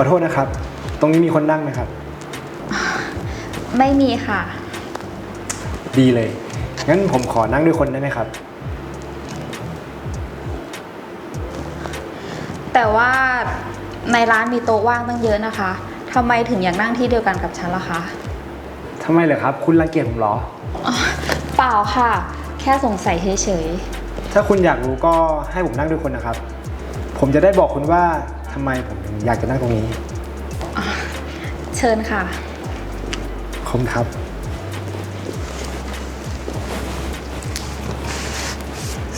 อโทษนะครับ ตรงนี้มีคนนั่งไหมครับ ไม่มีค่ะ ดีเลย งั้นผมขอนั่งด้วยคนได้ไหมครับ แต่ว่าในร้านมีโต๊ะว่างตั้งเยอะนะคะทำไมถึงอยากนั่งที่เดียวกันกับฉันล่ะคะทำไมเหรอครับ คุณรังเกียจผมเหรอเปล่าค่ะ แค่สงสัยเฉยถ้าคุณอยากรู้ก็ให้ผมนั่งด้วยคนนะครับ ผมจะได้บอกคุณว่าทำไมผมถึง อยากจะนั่งตรงนี้ๆเชิญค่ะ ขอบคุณครับ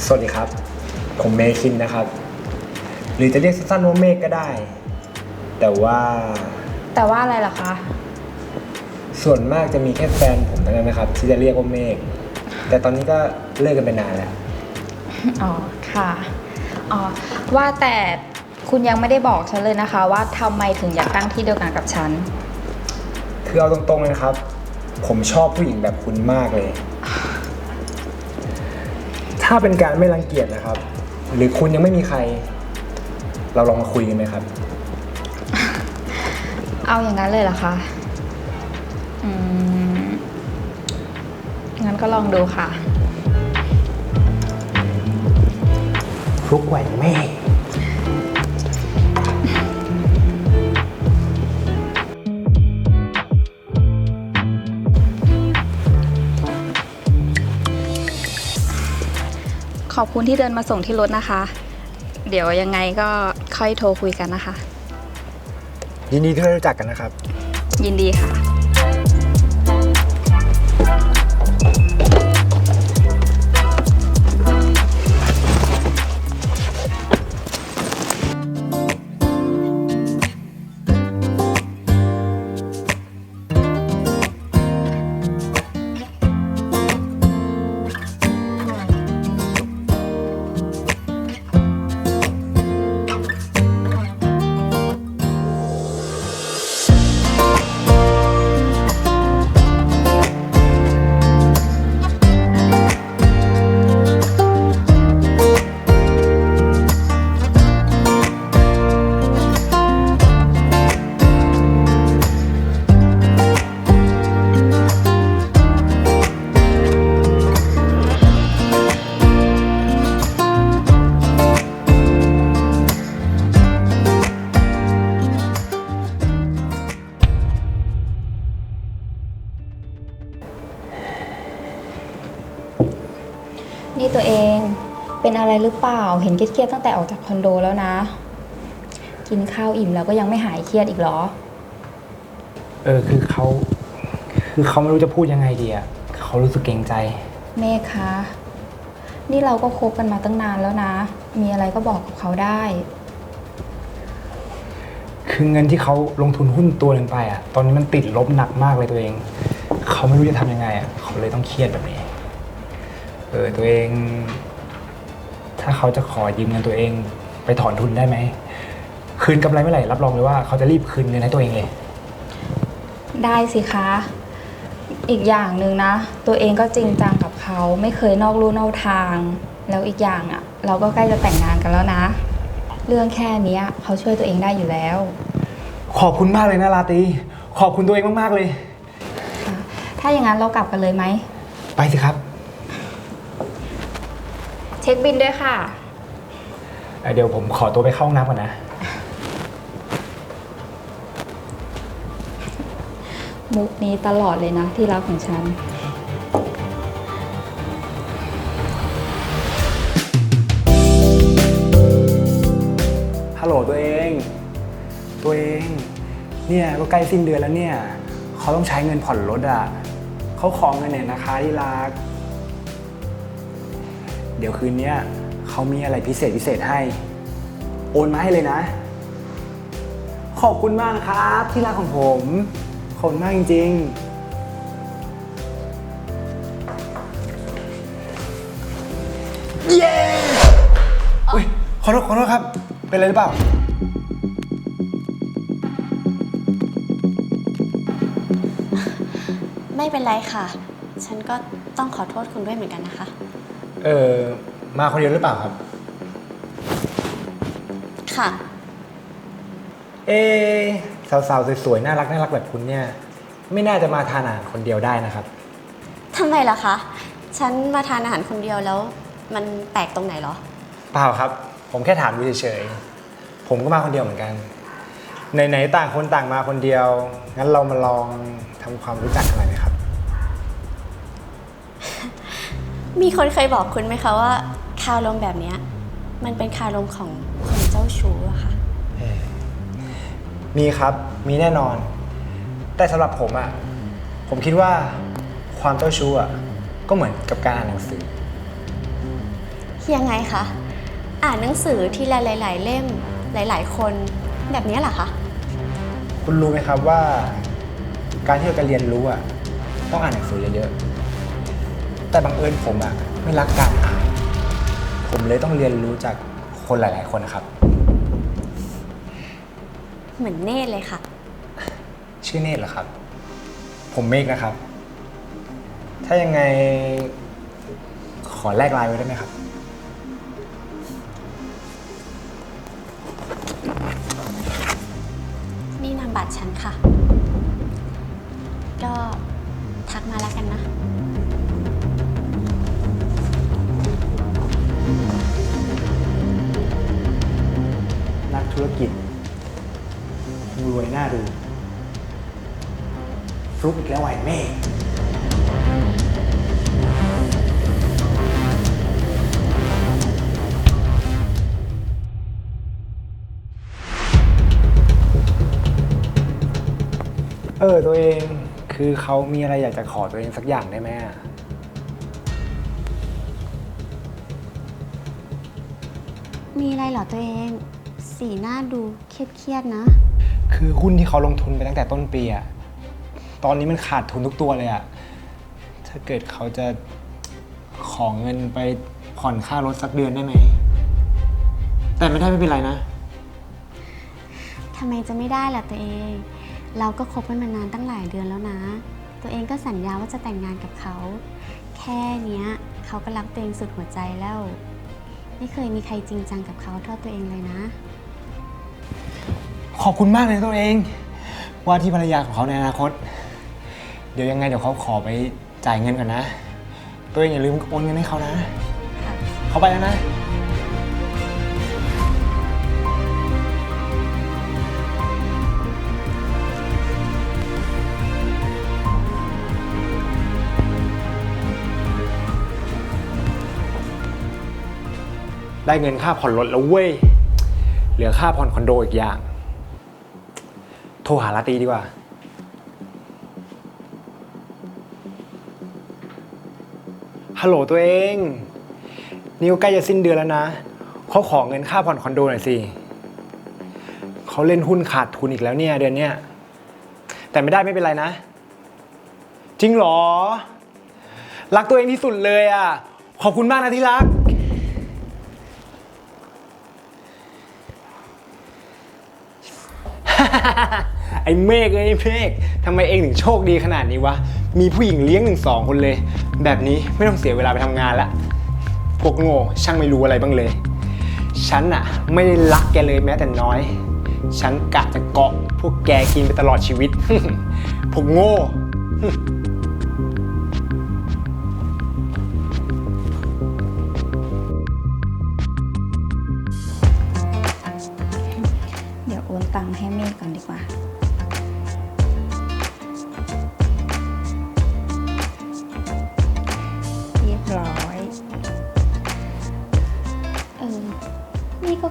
สวัสดีครับ ผมเมคินนะครับ หรือจะเรียกสั้นๆว่าเมฆก็ได้ แต่ว่าแต่ว่าอะไรล่ะคะ ส่วนมากจะมีแค่แฟนผมเท่านั้นนะครับ ที่จะเรียกว่าเมฆแต่ตอนนี้ก็เลิกกันไปนานแล้ว อ๋อ ค่ะ อ๋อ ว่าแต่ คุณยังไม่ได้บอกฉันเลยนะคะ ว่าทำไมถึงอยากตั้งที่เดียวกันกับฉัน คือเอาตรงๆเลยนะครับ ผมชอบผู้หญิงแบบคุณมากเลย ถ้าเป็นการไม่รังเกียจนะครับ หรือคุณยังไม่มีใคร เราลองมาคุยกันไหมครับ เอาอย่างนั้นเลยเหรอคะ อืม งั้นก็ลองดูค่ะ ฟลุกแหวนเม อบคุณที่เดินมาส่งที่รถนะคะ เดี๋ยวยังไงก็ค่อยโทรคุยกันนะคะ ยินดีที่ได้รู้จักกันนะครับ ยินดีค่ะ เปล่าเห็นเครียดๆตั้งแต่ออกจากคอนโดแล้วนะ กินข้าวอิ่มแล้วก็ยังไม่หายเครียดอีกเหรอ เออคือเขาคือเขาไม่รู้จะพูดยังไงดีอะเขารู้สึกเกรงใจ เมฆคะ นี่เราก็คบกันมาตั้งนานแล้วนะ มีอะไรก็บอกกับเขาได้ คือเงินที่เขาลงทุนหุ้นตัวหนึ่งไปอะตอนนี้มันติดลบหนักมากเลยตัวเอง เขาไม่รู้จะทำยังไงอะเขาเลยต้องเครียดแบบนี้ เออตัวเอง ถ้าเขาจะขอยืมเงินตัวเอง ไปถอนทุนได้ไหม คืนกำไรเมื่อไหร่รับรองเลยว่าเขาจะรีบคืนเงินให้ตัวเองเลย ได้สิคะ อีกอย่างหนึ่งนะ ตัวเองก็จริงจังกับเขาไม่เคยนอกลู่นอกทาง แล้วอีกอย่างอะ่ะ เราก็ใกล้จะแต่งงานกันแล้วนะ เรื่องแค่เนี้ยเขาช่วยตัวเองได้อยู่แล้ว ขอบคุณมากเลยนะลาตรีขอบคุณตัวเองมากๆเลยค่ะถ้าอย่างนั้นเรากลับกันเลยไหม ไปสิครับ เช็คบินด้วยค่ะ เอ่อเดี๋ยวผมขอตัวไปเข้าห้องน้ำก่อนนะ มุกนี้ตลอดเลยนะที่รักของฉัน ฮัลโหลตัวเอง ตัวเอง เนี่ยก็ใกล้สิ้นเดือนแล้วเนี่ย เขาต้องใช้เงินผ่อนรถอะ เขาขอเงินเนี่ยนะคะที่รัก เดี๋ยวคืนนี้เขามีอะไรพิเศษพิเศษให้ โอนมาให้เลยนะ ขอบคุณมากนะครับที่รักของผม ขอบคุณมากจริง ๆเย้อุ้ยขอโทษขอโทษครับ เป็นอะไรหรือเปล่า ไม่เป็นไรค่ะ ฉันก็ต้องขอโทษคุณด้วยเหมือนกันนะคะ เออมาคนเดียวหรือเปล่าครับ ค่ะเเอะสาวๆสวยๆน่ารักน่ารักแบบคุณเนี่ย ไม่น่าจะมาทานอาหารคนเดียวได้นะครับ ทำไมล่ะคะ ฉันมาทานอาหารคนเดียวแล้ว มันแปลกตรงไหนเหรอ เปล่าครับ ผมแค่ถามดูเฉยๆผมก็มาคนเดียวเหมือนกันไหนๆต่างคนต่างมาคนเดียวงั้นเรามาลองทำความรู้จักกันหน่อยไหมครับ มีคนเคยบอกคุณไหมคะว่าคารมแบบเนี้ยมันเป็นคารมของคนเจ้าชู้อะค่ะ มีครับ มีแน่นอน แต่สำหรับผมอะผมคิดว่าความเจ้าชู้อะก็เหมือนกับการอ่านหนังสือ ยังไงคะ อ่านหนังสือทีละหลาย ๆ เล่มหลาย ๆ คนแบบเนี้ยเหรอคะ คุณรู้ไหมครับว่า การที่เราจะเรียนรู้อะต้องอ่านหนังสือเยอะๆ แต่บังเอิญผมอะไม่รักการอ่าน ผมเลยต้องเรียนรู้จากคนหลาย ๆ คนนะครับ เหมือนเนตรเลยค่ะ ชื่อเนตรเหรอครับ ผมเมฆนะครับ ถ้ายังไงขอแลกไลน์ไว้ได้ไหมครับ นี่นามบัตรฉันค่ะ ก็ ฟลุกอีกแล้วไอ้เมฆเออตัวเองคือเขามีอะไรอยากจะขอตัวเองสักอย่างได้ไหมอะมีอะไรเหรอตัวเอง สีหน้าดูเครียดๆนะ คือหุ้นที่เขาลงทุนไปตั้งแต่ต้นปีอะ ตอนนี้มันขาดทุนทุกตัวเลยอะถ้าเกิดเขาจะขอเงินไปผ่อนค่ารถสักเดือนได้ไหม แต่ไม่ได้ไม่เป็นไรนะ ทำไมจะไม่ได้ล่ะตัวเอง เราก็คบกันมานานตั้งหลายเดือนแล้วนะ ตัวเองก็สัญญาว่าจะแต่งงานกับเขา แค่เนี้ยเขาก็รักตัวเองสุดหัวใจแล้ว ไม่เคยมีใครจริงจังกับเขาเท่าตัวเองเลยนะ ขอบคุณมากเลยตัวเอง ว่าที่ภรรยาของเขาในอนาคต เดี๋ยวยังไงเดี๋ยวเขาขอไปจ่ายเงินก่อนนะ ตัวเองอย่าลืมโอนเงินให้เขานะ เขาไปแล้วนะ ได้เงินค่าผ่อนรถแล้วเว้ย เหลือค่าผ่อนคอนโดอีกอย่าง โทรหาลาตีดีกว่า ฮัลโหลตัวเองนี่ก็ใกล้จะสิ้นเดือนแล้วนะเขาขอเงินค่าผ่อนคอนโดหน่อยสิเขาเล่นหุ้นขาดทุนอีกแล้วเนี่ยเดือนเนี้ยแต่ไม่ได้ไม่เป็นไรนะ จริงเหรอ รักตัวเองที่สุดเลยอะ ขอบคุณมากนะที่รัก ไอ้เมฆไอ้เมฆทำไมเองถึงโชคดีขนาดนี้วะ มีผู้หญิงเลี้ยงหนึ่งสองคนเลย แบบนี้ไม่ต้องเสียเวลาไปทำงานละ พวกโง่ช่างไม่รู้อะไรบ้างเลย ฉันอะไม่ได้รักแกเลยแม้แต่น้อย ฉันกะจะเกาะพวกแกกินไปตลอดชีวิต พวกโง่เดี๋ยวโอนตังค์ให้เมฆก่อนดีกว่า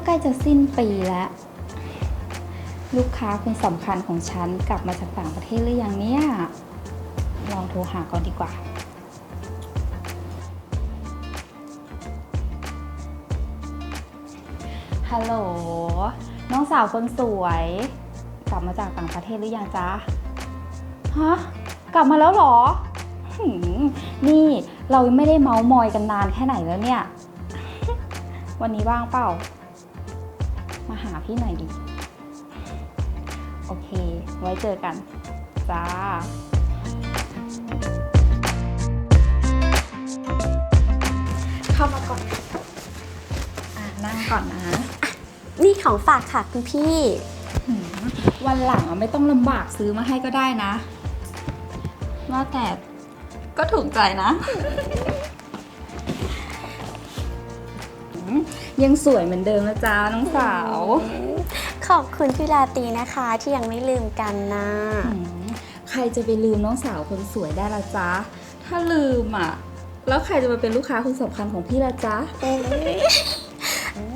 ล้จะสิ้นปีแล้ว ลูกค้าคนสำคัญของฉันกลับมาจากต่างประเทศหรือยังเนี่ย ลองโทรหาก่อนดีกว่า ฮัลโหล น้องสาวคนสวย กลับมาจากต่างประเทศหรือยังจ๊ะ ฮะ กลับมาแล้วเหรอ นี่เราไม่ได้เมาส์มอยกันนานแค่ไหนแล้วเนี่ย วันนี้ว่างเปล่า มาหาพี่หน่อยดิ โอเค ไว้เจอกัน จ้าเข้ามาก่อนอะนั่งก่อนนะ นี่ของฝากค่ะคุณพี่วันหลังอะไม่ต้องลำบากซื้อมาให้ก็ได้นะ ว่าแต่ก็ถูกใจนะ ยังสวยเหมือนเดิมนะจ๊ะน้องสาว ขอบคุณพี่ลาตรีนะคะที่ยังไม่ลืมกันนะอืมใครจะไปลืมน้องสาวคนสวยได้ละจ๊ะ ถ้าลืมอะ แล้วใครจะมาเป็นลูกค้าคนสำคัญของพี่ละจ๊ะ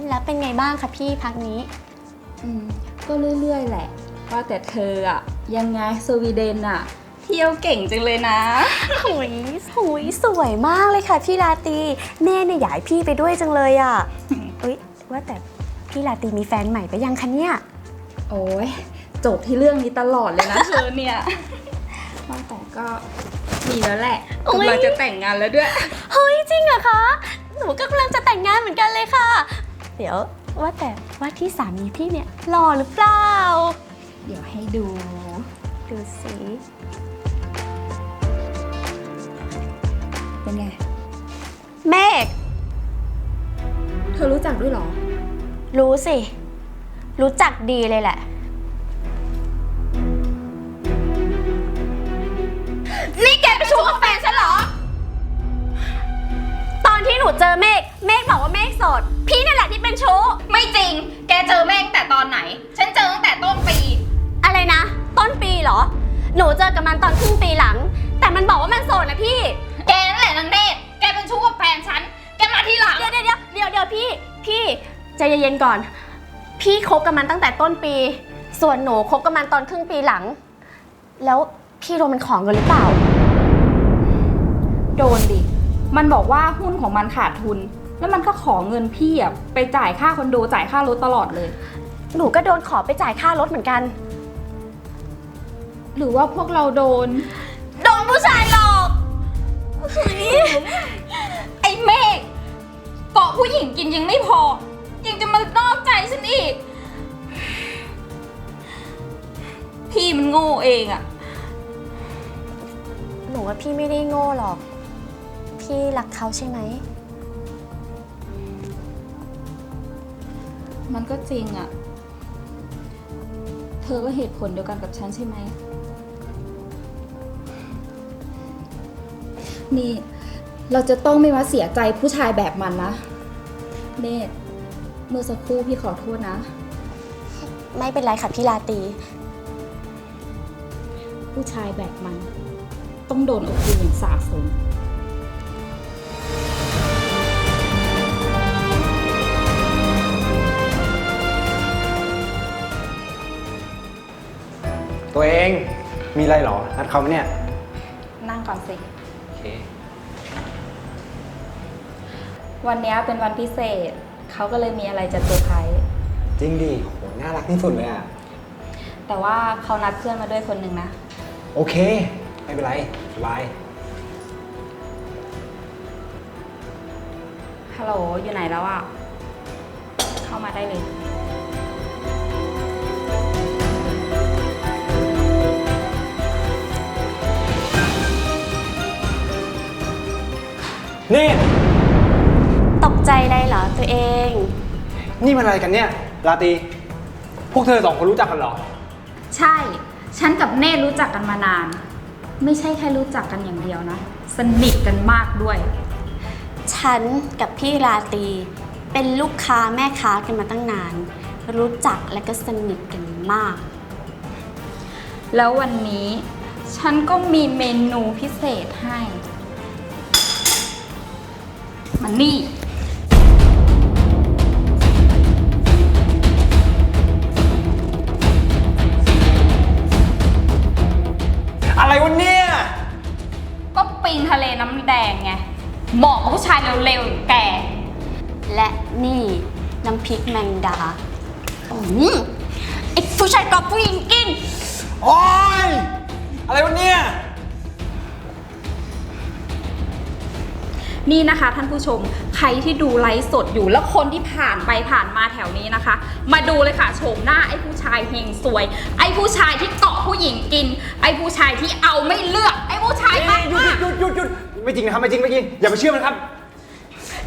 แล้วเป็นไงบ้างคะพี่พักนี้อืมก็เรื่อยๆแหละ ว่าแต่เธออะ ยังไงสวีเดนอะเที่ยวเก่งจังเลยนะหุยหุยสวยมากเลยค่ะพี่ลาตรีแน่เนี่ยอยากให้พี่ไปด้วยจังเลยอะอุ๊ย ว่าแต่พี่ลาตรีมีแฟนใหม่ไปยังคะเนี่ย โอ้ยจบที่เรื่องนี้ตลอดเลยนะ เธอเนี่ยว่าแต่ก็มีแล้วแหละโอ๊ย กำลังจะแต่งงานแล้วด้วย เฮ้ยจริงเหรอคะ หนูก็กำลังจะแต่งงานเหมือนกันเลยค่ะ เดี๋ยวว่าแต่ว่าที่สามีพี่เนี่ยหล่อหรือเปล่า เดี๋ยวให้ดู ดูสิเป็นไง เมฆ เธอรู้จักด้วยเหรอ รู้สิ รู้จักดีเลยแหละ นี่แกไปชู้กับแฟนฉันเหรอ ตอนที่หนูเจอเมฆ เมฆบอกว่าเมฆโสด พี่นั่นแหละที่เป็นชู้ ไม่จริง แกเจอแม่งแต่ตอนไหน ฉันเจอตั้งแต่ต้นปี อะไรนะ ต้นปีเหรอ หนูเจอกับมันตอนครึ่งปีหลัง แต่มันบอกว่ามันโสดนะพี่ พี่ พี่ใจเย็นๆก่อน พี่คบกับมันตั้งแต่ต้นปี ส่วนหนูคบกับมันตอนครึ่งปีหลัง แล้วพี่โดนมันของเงินหรือเปล่า โดนดิ มันบอกว่าหุ้นของมันขาดทุน แล้วมันก็ขอเงินพี่อะไปจ่ายค่าคอนโดจ่ายค่ารถตลอดเลย หนูก็โดนขอไปจ่ายค่ารถเหมือนกัน หรือว่าพวกเราโดน โดนผู้ชายหลอกไอ้เมฆ เกาะผู้หญิงกินยังไม่พอ ยังจะมานอกใจฉันอีก พี่มันโง่เองอะหนูว่าพี่ไม่ได้โง่หรอก พี่รักเขาใช่ไหม มันก็จริงอะเธอก็เหตุผลเดียวกันกับฉันใช่ไหม นี่ เราจะต้องไม่มาเสียใจผู้ชายแบบมันนะ เนตเมื่อสักครู่พี่ขอโทษนะ ไม่เป็นไรค่ะพี่ลาตรีผู้ชายแบบมัน ต้องโดนเอาคืนอย่างสาสม ตัวเองมีอะไรเหรอ นัดเขาไหมเนี่ย นั่งก่อนสิ วันนี้เป็นวันพิเศษ เขาก็เลยมีอะไรจะเซอร์ไพรส์จริงดิโหน่ารักที่สุดเลยอะ แต่ว่าเขานัดเพื่อนมาด้วยคนหนึ่งนะ โอเค ไม่เป็นไรสบายฮัลโหล อยู่ไหนแล้วอะเข้ามาได้เลย นี่ ตกใจอะไรเหรอตัวเอง นี่มันอะไรกันเนี่ยลาตรีพวกเธอสองคนรู้จักกันเหรอ ใช่ ฉันกับเนตรู้จักกันมานาน ไม่ใช่แค่รู้จักกันอย่างเดียวนะ สนิทกันมากด้วย ฉันกับพี่ราตรีเป็นลูกค้าแม่ค้ากันมาตั้งนาน รู้จักและก็สนิทกันมาก แล้ววันนี้ ฉันก็มีเมนูพิเศษให้ มันนี่ ดงไง เหมาะกับผู้ชายเร็วๆอย่างแก และนี่น้ำพริกแมงดาอืมไอ้ผู้ชายกับผู้หญิงกิน โอ๊ยอะไรวะเนี่ย นี่นะคะท่านผู้ชม ใครที่ดูไลฟ์สดอยู่แล้วคนที่ผ่านไปผ่านมาแถวนี้นะคะ มาดูเลยค่ะโฉมหน้าไอ้ผู้ชายเฮงสวย ไอ้ผู้ชายที่เกาะผู้หญิงกิน ไอ้ผู้ชายที่เอาไม่เลือกไอ้ ผู้ชายมากหยุดหยุดหยุดหยุดไม่จริงนะครับไม่จริงไม่จริงอย่าไปเชื่อมันครับ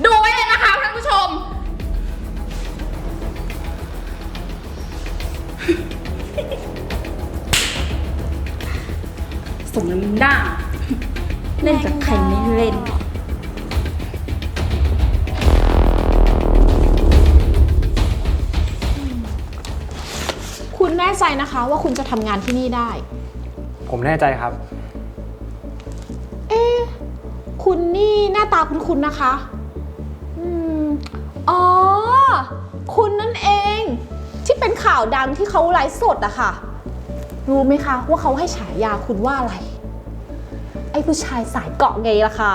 ดูไว้เลยนะคะท่านผู้ชม สมน้ำหน้า เล่นกับใครไม่เล่น คุณแน่ใจนะคะว่าคุณจะทำงานที่นี่ได้ ผมแน่ใจครับ คุณนี่หน้าตาคุ้นๆนะคะ อืม อ๋อ คุณนั่นเอง ที่เป็นข่าวดังที่เขาไลฟ์สดอะค่ะ รู้ไหมคะ ว่าเขาให้ฉายาคุณว่าอะไร ไอ้ผู้ชายสายเกาะไงล่ะคะ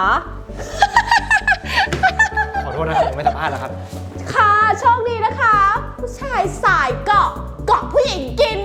ขอโทษนะครับผมไม่สัมภาษณ์แล้วครับ ค่ะ โชคดีนะคะ ผู้ชายสายเกาะ เกาะผู้หญิงกิน